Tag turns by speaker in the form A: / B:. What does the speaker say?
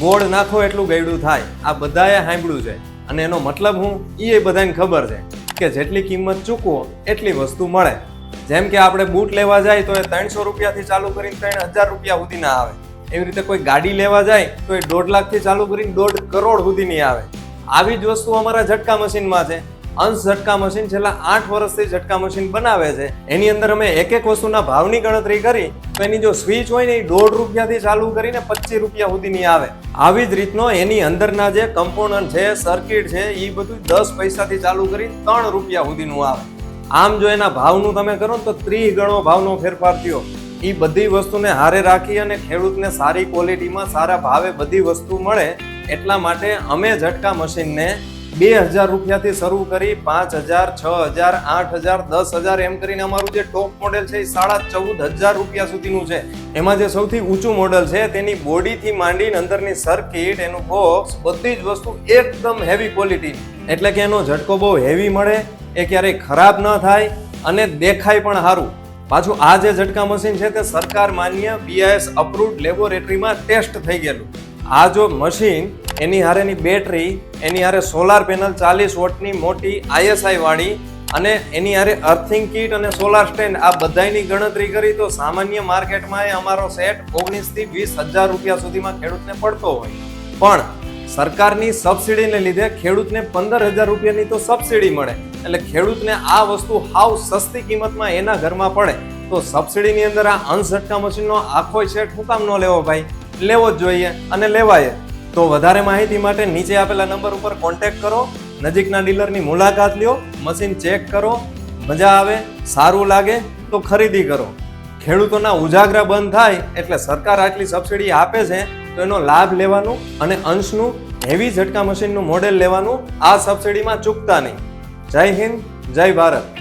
A: ગોળ નાખો એટલું ગયડું થાય. આ બધાએ સાંભળ્યું છે. અને એનો મતલબ હું એ બધાને ખબર છે કે જેટલી કિંમત ચૂકવો, એટલી વસ્તુ મળે. જેમ કે આપણે બૂટ લેવા જાય તો એ ત્રણસો રૂપિયાથી ચાલુ કરીને ત્રણ હજાર રૂપિયા સુધીના આવે. એવી રીતે કોઈ ગાડી લેવા જાય તો એ દોઢ લાખથી ચાલુ કરીને દોઢ કરોડ સુધીની આવે. આવી જ વસ્તુ અમારા ઝટકા મશીનમાં છે. અંશ ઝટકા મશીન છેલ્લા આઠ વર્ષથી ઝટકા મશીન બનાવે છે. એની અંદર અમે એક એક વસ્તુના ભાવની ગણતરી કરી, તો એની જો સ્વિચ હોય ને એ દોઢ રૂપિયાથી ચાલુ કરીને પચીસ રૂપિયા સુધીની આવે. આવી જ રીતનો એની અંદરના જે કમ્પોનન્ટ છે સર્કિટ છે એ બધું દસ પૈસાથી ચાલુ કરી ત્રણ રૂપિયા સુધીનું આવે. આમ જો એના ભાવનું તમે કરો તો ત્રીસ ગણો ભાવનો ફેરફાર થયો. એ બધી વસ્તુને હારે રાખી અને ખેડૂતને સારી ક્વોલિટીમાં સારા ભાવે બધી વસ્તુ મળે, એટલા માટે અમે ઝટકા મશીનને બે હજાર રૂપિયાથી શરૂ કરી પાંચ હજાર, છ હજાર, આઠ હજાર, દસ હજાર એમ કરીને અમારું જે ટોપ મોડેલ છે એ સાડા ચૌદ હજાર રૂપિયા સુધીનું છે. એમાં જે સૌથી ઊંચું મોડેલ છે તેની બોડીથી માંડીને અંદરની સર્કિટ એનું બોક્સ બધી જ વસ્તુ એકદમ હેવી ક્વોલિટી એટલે કે એનો ઝટકો બહુ હેવી મળે, એ ક્યારેય ખરાબ ન થાય અને દેખાય પણ સારું. પાછું આ જે ઝટકા મશીન છે તે સરકાર માન્ય બીઆઈએસ અપ્રુવ્ડ લેબોરેટરીમાં ટેસ્ટ થઈ ગયેલું. આ જો મશીન એની હારેની બેટરી એની હારે સોલાર પેનલ ચાલીસ વોટની મોટી આઈએસઆઈ વાળી અને એની હારે અર્થિંગ કીટ અને સોલાર સ્ટેન્ડ આ બધાની ગણતરી કરી તો સામાન્ય માર્કેટમાં એ અમારો સેટ ઓગણીસથી વીસ હજાર રૂપિયા સુધીમાં ખેડૂતને પડતો હોય. પણ સરકારની સબસિડીને લીધે ખેડૂતને પંદર હજાર રૂપિયાની તો સબસિડી મળે. એટલે ખેડૂતને આ વસ્તુ હાવ સસ્તી કિંમતમાં એના ઘરમાં પડે. તો સબસિડીની અંદર આ અંશ ઝટકા મશીનનો આખો સેટ હું કામ ન લેવો ભાઈ. લેવો જ જોઈએ અને લેવાય તો વધારે માહિતી માટે નીચે આપેલા નંબર ઉપર કોન્ટેક્ટ કરો, નજીકના ડીલરની મુલાકાત લ્યો મશીન ચેક કરો, મજા આવે, સારું લાગે તો ખરીદી કરો. ખેડૂતોના ઉજાગરા બંધ થાય એટલે સરકાર આટલી સબસિડી આપે છે તો એનો લાભ લેવાનું અને અંશનું હેવી ઝટકા મશીનનું મોડેલ લેવાનું આ સબસિડીમાં ચૂકતા નહીં. જય હિન્દ, જય ભારત.